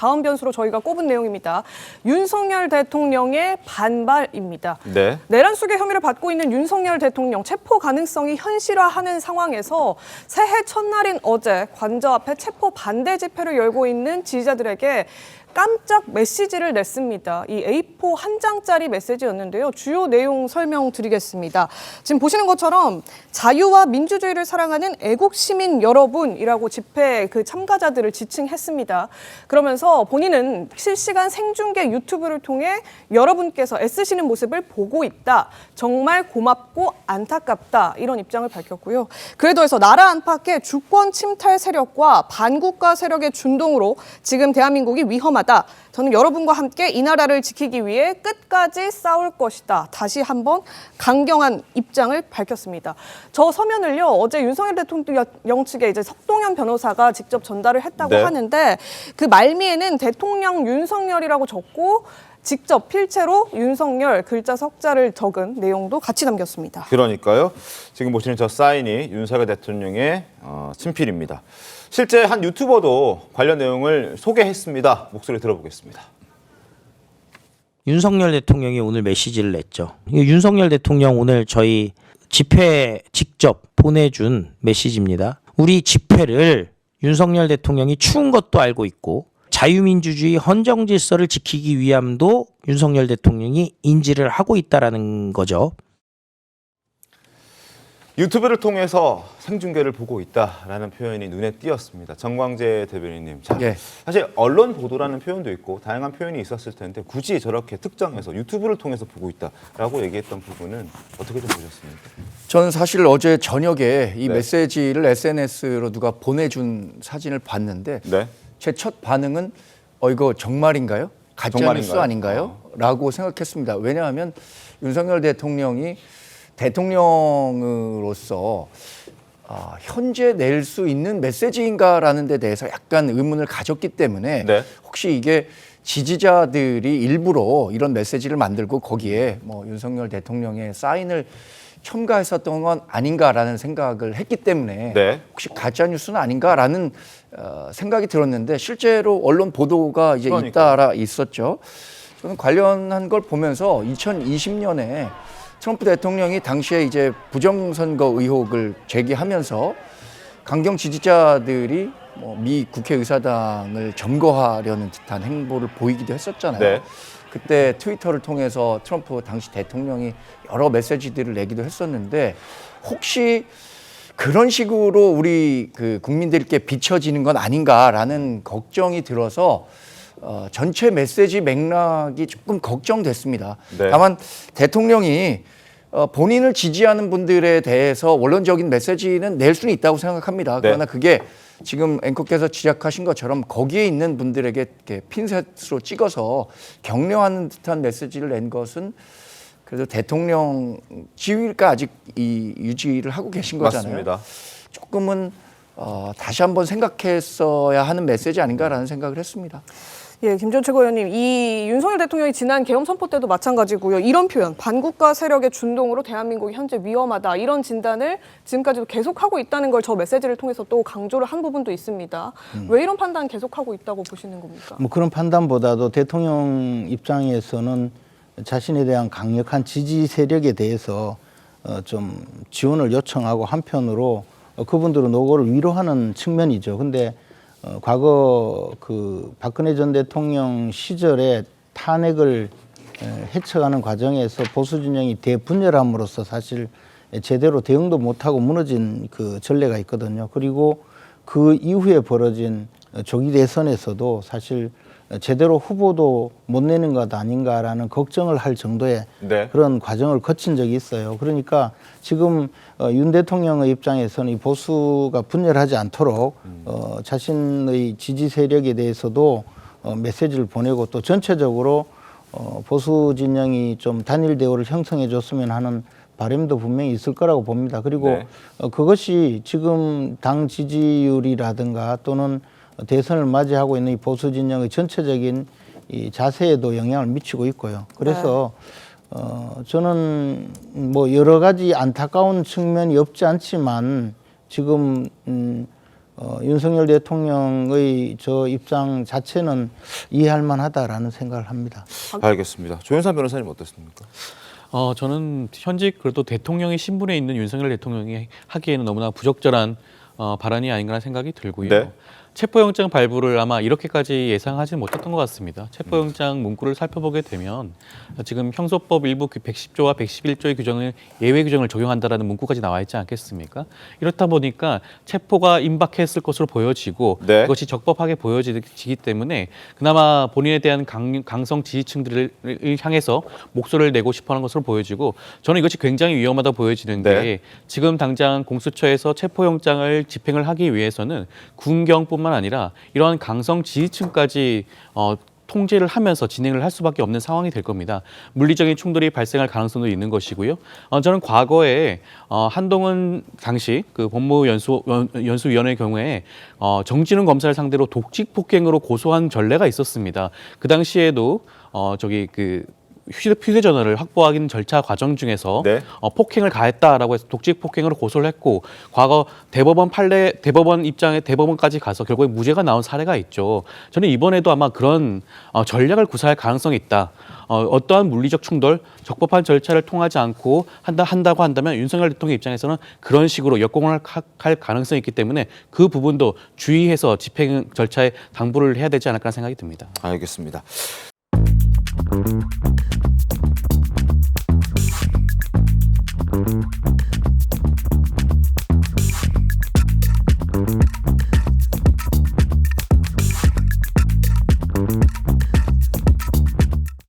다음 변수로 저희가 꼽은 내용입니다. 윤석열 대통령의 반발입니다. 네. 내란 수계 혐의를 받고 있는 윤석열 대통령 체포 가능성이 현실화하는 상황에서 새해 첫날인 어제 관저 앞에 체포 반대 집회를 열고 있는 지지자들에게 깜짝 메시지를 냈습니다. 이 A4 한 장짜리 메시지였는데요. 주요 내용 설명드리겠습니다. 지금 보시는 것처럼 자유와 민주주의를 사랑하는 애국 시민 여러분이라고 집회 그 참가자들을 지칭했습니다. 그러면서 본인은 실시간 생중계 유튜브를 통해 여러분께서 애쓰시는 모습을 보고 있다. 정말 고맙고 안타깝다. 이런 입장을 밝혔고요. 그에 더해서 나라 안팎의 주권 침탈 세력과 반국가 세력의 준동으로 지금 대한민국이 위험하다. 저는 여러분과 함께 이 나라를 지키기 위해 끝까지 싸울 것이다. 다시 한번 강경한 입장을 밝혔습니다. 저 서면을요 어제 윤석열 대통령 측에 이제 석동현 변호사가 직접 전달을 했다고 네. 하는데 그 말미에는 대통령 윤석열이라고 적고 직접 필체로 윤석열 글자 석자를 적은 내용도 같이 담겼습니다. 그러니까요. 지금 보시는 저 사인이 윤석열 대통령의 어, 친필입니다. 실제 한 유튜버도 관련 내용을 소개했습니다. 목소리 들어보겠습니다. 윤석열 대통령이 오늘 메시지를 냈죠. 이 윤석열 대통령 오늘 저희 집회 직접 보내준 메시지입니다. 우리 집회를 윤석열 대통령이 추운 것도 알고 있고 자유민주주의 헌정 질서를 지키기 위함도 윤석열 대통령이 인지를 하고 있다라는 거죠. 유튜브를 통해서 생중계를 보고 있다라는 표현이 눈에 띄었습니다. 정광재 대변인님, 자, 예. 사실 언론 보도라는 표현도 있고 다양한 표현이 있었을 텐데 굳이 저렇게 특정해서 유튜브를 통해서 보고 있다라고 얘기했던 부분은 어떻게 좀 보셨습니까? 저는 사실 어제 저녁에 이 네. 메시지를 SNS로 누가 보내준 사진을 봤는데 네. 제 첫 반응은 어 이거 정말인가요? 가짜 뉴스 정말인가요? 아닌가요? 라고 생각했습니다. 왜냐하면 윤석열 대통령이 대통령으로서 아, 현재 낼 수 있는 메시지인가라는 데 대해서 약간 의문을 가졌기 때문에 네. 혹시 이게 지지자들이 일부러 이런 메시지를 만들고 거기에 뭐 윤석열 대통령의 사인을 첨가했었던 건 아닌가라는 생각을 했기 때문에 네. 혹시 가짜 뉴스는 아닌가라는 어, 생각이 들었는데 실제로 언론 보도가 이제 그러니까요. 잇따라 있었죠. 저는 관련한 걸 보면서 2020년에 트럼프 대통령이 당시에 이제 부정선거 의혹을 제기하면서 강경 지지자들이 뭐 미 국회의사당을 점거하려는 듯한 행보를 보이기도 했었잖아요. 네. 그때 트위터를 통해서 트럼프 당시 대통령이 여러 메시지들을 내기도 했었는데 혹시 그런 식으로 우리 그 국민들께 비춰지는 건 아닌가라는 걱정이 들어서 어, 전체 메시지 맥락이 조금 걱정됐습니다. 네. 다만 대통령이 어, 본인을 지지하는 분들에 대해서 원론적인 메시지는 낼 수는 있다고 생각합니다. 네. 그러나 그게 지금 앵커께서 지적하신 것처럼 거기에 있는 분들에게 이렇게 핀셋으로 찍어서 격려하는 듯한 메시지를 낸 것은 그래도 대통령 지위가 아직 이 유지를 하고 계신 거잖아요. 맞습니다. 조금은 어, 다시 한번 생각했어야 하는 메시지 아닌가라는 생각을 했습니다. 예, 김전 최고위원님, 이 윤석열 대통령이 지난 계엄 선포 때도 마찬가지고요. 이런 표현, 반국가 세력의 준동으로 대한민국이 현재 위험하다. 이런 진단을 지금까지도 계속하고 있다는 걸 저 메시지를 통해서 또 강조를 한 부분도 있습니다. 왜 이런 판단 계속하고 있다고 보시는 겁니까? 뭐 그런 판단보다도 대통령 입장에서는 자신에 대한 강력한 지지 세력에 대해서 어, 좀 지원을 요청하고 한편으로 어, 그분들은 노고를 위로하는 측면이죠. 근데 어, 과거 그 박근혜 전 대통령 시절에 탄핵을 에, 헤쳐가는 과정에서 보수 진영이 대분열함으로써 사실 제대로 대응도 못하고 무너진 그 전례가 있거든요. 그리고 그 이후에 벌어진 조기 대선에서도 사실 제대로 후보도 못 내는 것 아닌가라는 걱정을 할 정도의 네. 그런 과정을 거친 적이 있어요. 그러니까 지금 어, 윤 대통령의 입장에서는 이 보수가 분열하지 않도록 어, 자신의 지지 세력에 대해서도 어, 메시지를 보내고 또 전체적으로 어, 보수 진영이 좀 단일 대우를 형성해 줬으면 하는 바람도 분명히 있을 거라고 봅니다. 그리고 네. 어, 그것이 지금 당 지지율이라든가 또는 대선을 맞이하고 있는 이 보수 진영의 전체적인 이 자세에도 영향을 미치고 있고요. 그래서 어, 저는 뭐 여러 가지 안타까운 측면이 없지 않지만 지금 음, 어, 윤석열 대통령의 저 입장 자체는 이해할 만하다라는 생각을 합니다. 알겠습니다. 조현산 변호사님 어떻습니까? 어, 저는 현직 그래도 대통령의 신분에 있는 윤석열 대통령이 하기에는 너무나 부적절한 어, 발언이 아닌가 생각이 들고요. 네. 체포영장 발부를 아마 이렇게까지 예상하지 못했던 것 같습니다. 체포영장 문구를 살펴보게 되면 지금 형소법 일부 110조와 111조의 규정을 예외 규정을 적용한다라는 문구까지 나와 있지 않겠습니까? 이렇다 보니까 체포가 임박했을 것으로 보여지고 네. 그것이 적법하게 보여지기 때문에 그나마 본인에 대한 강, 강성 지지층들을 향해서 목소리를 내고 싶어하는 것으로 보여지고 저는 이것이 굉장히 위험하다 보여지는 게 네. 지금 당장 공수처에서 체포영장을 집행을 하기 위해서는 군경뿐만 아니라 이러한 강성 지지층까지 어, 통제를 하면서 진행을 할 수밖에 없는 상황이 될 겁니다. 물리적인 충돌이 발생할 가능성도 있는 것이고요. 어, 저는 과거에 어, 한동훈 당시 그 법무연수 연- 연수위원회 경우에 어, 정진웅 검사를 상대로 독직 폭행으로 고소한 전례가 있었습니다. 그 당시에도 어, 저기 그 휴대, 휴대 전화를 확보하기는 절차 과정 중에서 네. 어, 폭행을 가했다라고 해서 독직 폭행으로 고소를 했고 과거 대법원 판례 대법원 입장에 대법원까지 가서 결국에 무죄가 나온 사례가 있죠. 저는 이번에도 아마 그런 어, 전략을 구사할 가능성이 있다. 어, 어떠한 물리적 충돌, 적법한 절차를 통하지 않고 한다 한다고 한다면 윤석열 대통령 입장에서는 그런 식으로 역공을 할, 할 가능성이 있기 때문에 그 부분도 주의해서 집행 절차에 당부를 해야 되지 않을까 생각이 듭니다. 알겠습니다.